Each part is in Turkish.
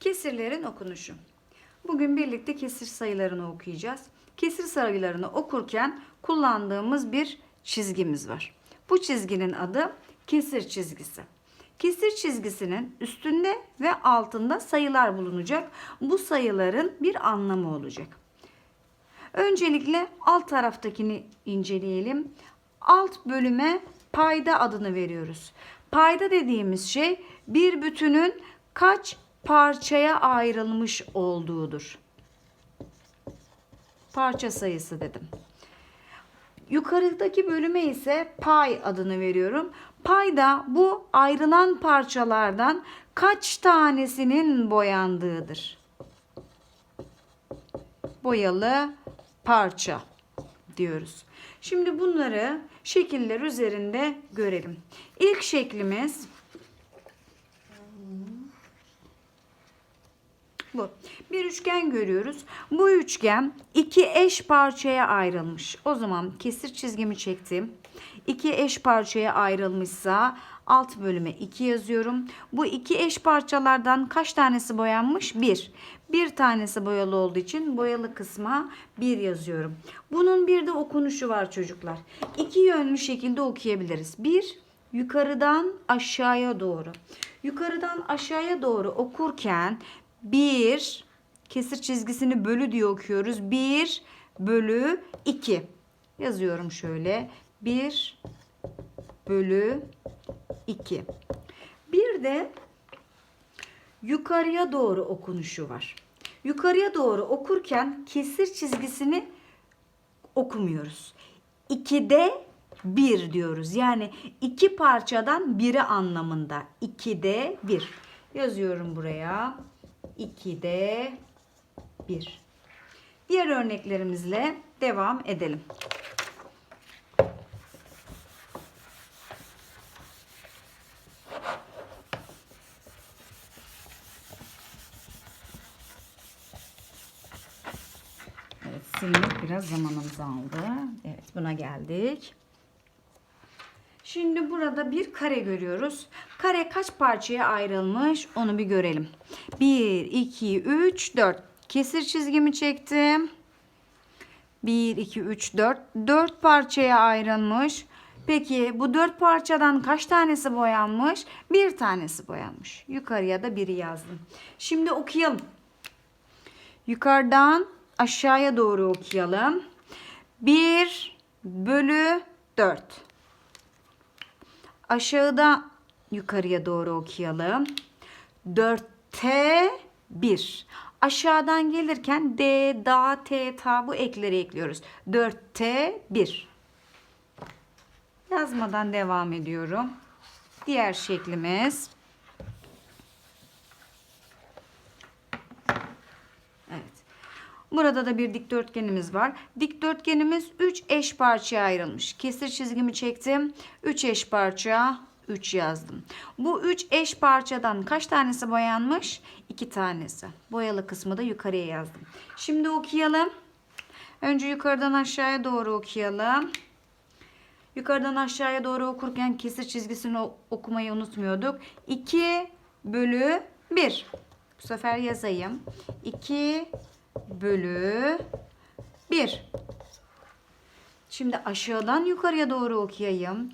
Kesirlerin okunuşu. Bugün birlikte kesir sayılarını okuyacağız. Kesir sayılarını okurken kullandığımız bir çizgimiz var. Bu çizginin adı kesir çizgisi. Kesir çizgisinin üstünde ve altında sayılar bulunacak. Bu sayıların bir anlamı olacak. Öncelikle alt taraftakini inceleyelim. Alt bölüme payda adını veriyoruz. Payda dediğimiz şey bir bütünün kaç parçaya ayrılmış olduğudur. Parça sayısı dedim. Yukarıdaki bölüme ise pay adını veriyorum. Payda bu ayrılan parçalardan kaç tanesinin boyandığıdır. Boyalı parça diyoruz. Şimdi bunları şekiller üzerinde görelim. İlk şeklimiz bu. Bir üçgen görüyoruz. Bu üçgen iki eş parçaya ayrılmış. O zaman kesir çizgimi çektim. İki eş parçaya ayrılmışsa alt bölüme 2 yazıyorum. Bu iki eş parçalardan kaç tanesi boyanmış? 1. Bir tanesi boyalı olduğu için boyalı kısma 1 yazıyorum. Bunun bir de okunuşu var çocuklar. İki yönlü şekilde okuyabiliriz. Bir, yukarıdan aşağıya doğru. Yukarıdan aşağıya doğru okurken 1 kesir çizgisini bölü diye okuyoruz. 1 bölü 2 yazıyorum şöyle. 1 bölü 2. Bir de yukarıya doğru okunuşu var. Yukarıya doğru okurken kesir çizgisini okumuyoruz. 2'de 1 diyoruz. Yani iki parçadan biri anlamında. 2'de 1. Yazıyorum buraya. 2'de 1. Diğer örneklerimizle devam edelim. Evet, silmek biraz zamanımızı aldı. Evet, buna geldik. Şimdi burada bir kare görüyoruz. Kare kaç parçaya ayrılmış onu bir görelim. 1, 2, 3, 4. Kesir çizgimi çektim. 1, 2, 3, 4. 4 parçaya ayrılmış. Peki bu 4 parçadan kaç tanesi boyanmış? Bir tanesi boyanmış. Yukarıya da biri yazdım. Şimdi okuyalım. Yukarıdan aşağıya doğru okuyalım. 1 bölü 4. Aşağıda yukarıya doğru okuyalım. 4'te 1. Aşağıdan gelirken D, da, T, ta bu ekleri ekliyoruz. 4'te 1. Yazmadan devam ediyorum. Diğer şeklimiz. Burada da bir dikdörtgenimiz var. Dikdörtgenimiz 3 eş parçaya ayrılmış. Kesir çizgimi çektim. 3 eş parça 3 yazdım. Bu 3 eş parçadan kaç tanesi boyanmış? 2 tanesi. Boyalı kısmı da yukarıya yazdım. Şimdi okuyalım. Önce yukarıdan aşağıya doğru okuyalım. Yukarıdan aşağıya doğru okurken kesir çizgisini okumayı unutmuyorduk. 2 bölü 1. Bu sefer yazayım. 2 bölü 1. Şimdi aşağıdan yukarıya doğru okuyayım.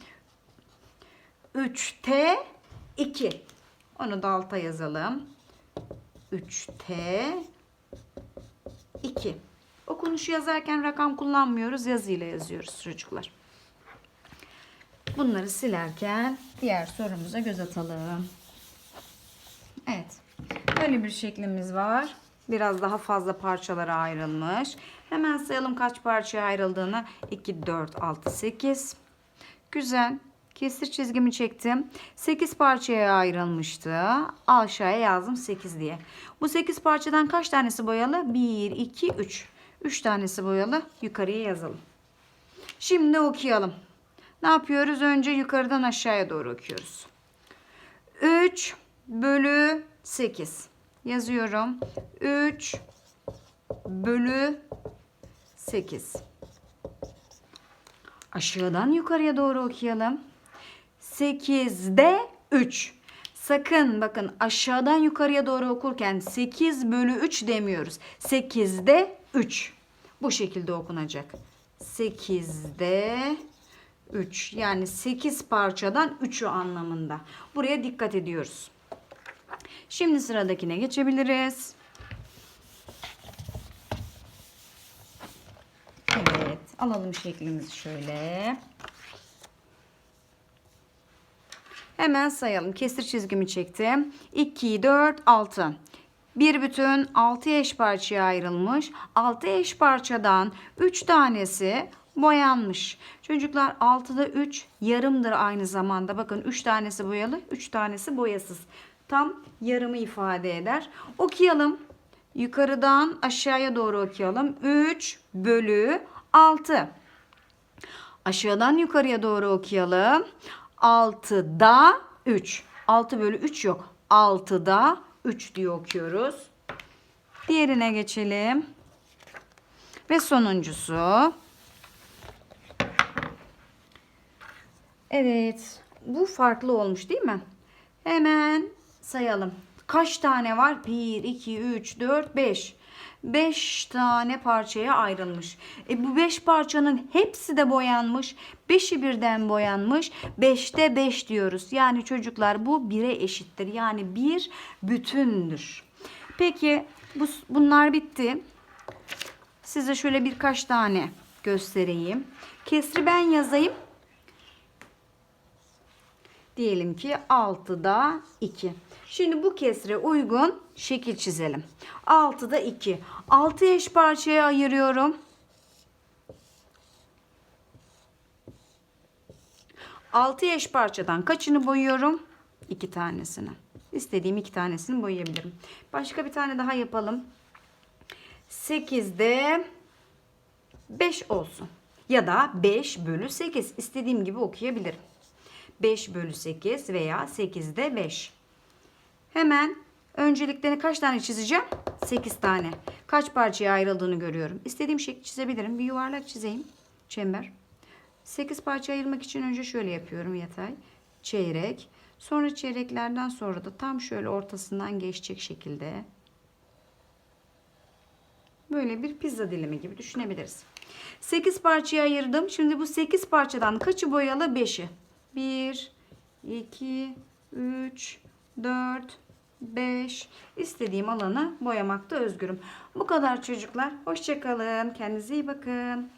3T 2. Onu da alta yazalım. 3T 2. Okunuşu yazarken rakam kullanmıyoruz. Yazıyla yazıyoruz çocuklar. Bunları silerken diğer sorumuza göz atalım. Evet. Böyle bir şeklimiz var. Biraz daha fazla parçalara ayrılmış. Hemen sayalım kaç parçaya ayrıldığını. 2, 4, 6, 8. Güzel. Kesir çizgimi çektim. 8 parçaya ayrılmıştı. Aşağıya yazdım 8 diye. Bu 8 parçadan kaç tanesi boyalı? 1, 2, 3. 3 tanesi boyalı. Yukarıya yazalım. Şimdi okuyalım. Ne yapıyoruz? Önce yukarıdan aşağıya doğru okuyoruz. 3 bölü 8 yazıyorum. 3 bölü 8. Aşağıdan yukarıya doğru okuyalım. 8'de 3. Sakın bakın aşağıdan yukarıya doğru okurken 8 bölü 3 demiyoruz. 8'de 3. Bu şekilde okunacak. 8'de 3. Yani 8 parçadan 3'ü anlamında. Buraya dikkat ediyoruz. Şimdi sıradakine geçebiliriz. Evet, alalım şeklimizi şöyle. Hemen sayalım. Kesir çizgimi çektim. 2, 4, 6. Bir bütün 6 eş parçaya ayrılmış. 6 eş parçadan 3 tanesi boyanmış. Çocuklar 6'da 3 yarımdır aynı zamanda. Bakın 3 tanesi boyalı, 3 tanesi boyasız. Tam yarımı ifade eder. Okuyalım. Yukarıdan aşağıya doğru okuyalım. 3 bölü 6. Aşağıdan yukarıya doğru okuyalım. 6'da 3. 6 bölü 3 yok. 6'da 3 diye okuyoruz. Diğerine geçelim. Ve sonuncusu. Evet. Bu farklı olmuş değil mi? Hemen sayalım. Kaç tane var? 1, 2, 3, 4, 5. 5 tane parçaya ayrılmış. E bu 5 parçanın hepsi de boyanmış. 5'i birden boyanmış. 5'te 5 diyoruz. Yani çocuklar bu 1'e eşittir. Yani bir bütündür. Peki bu, bunlar bitti. Size şöyle birkaç tane göstereyim. Kesri ben yazayım. Diyelim ki 6'da 2. Şimdi bu kesre uygun şekil çizelim. 6'da 2. 6 eş parçaya ayırıyorum. 6 eş parçadan kaçını boyuyorum? 2 tanesini. İstediğim 2 tanesini boyayabilirim. Başka bir tane daha yapalım. 8'de 5 olsun. Ya da 5 bölü 8. İstediğim gibi okuyabilirim. 5 bölü 8 veya 8'de 5. Hemen önceliklerini kaç tane çizeceğim? 8 tane. Kaç parçaya ayrıldığını görüyorum. İstediğim şekli çizebilirim. Bir yuvarlak çizeyim. Çember. 8 parça ayırmak için önce şöyle yapıyorum yatay. Çeyrek. Sonra çeyreklerden sonra da tam şöyle ortasından geçecek şekilde böyle bir pizza dilimi gibi düşünebiliriz. 8 parçaya ayırdım. Şimdi bu 8 parçadan kaçı boyalı? 5'i. 1, 2, 3, 4, 5. İstediğim alanı boyamakta özgürüm. Bu kadar çocuklar. Hoşçakalın. Kendinize iyi bakın.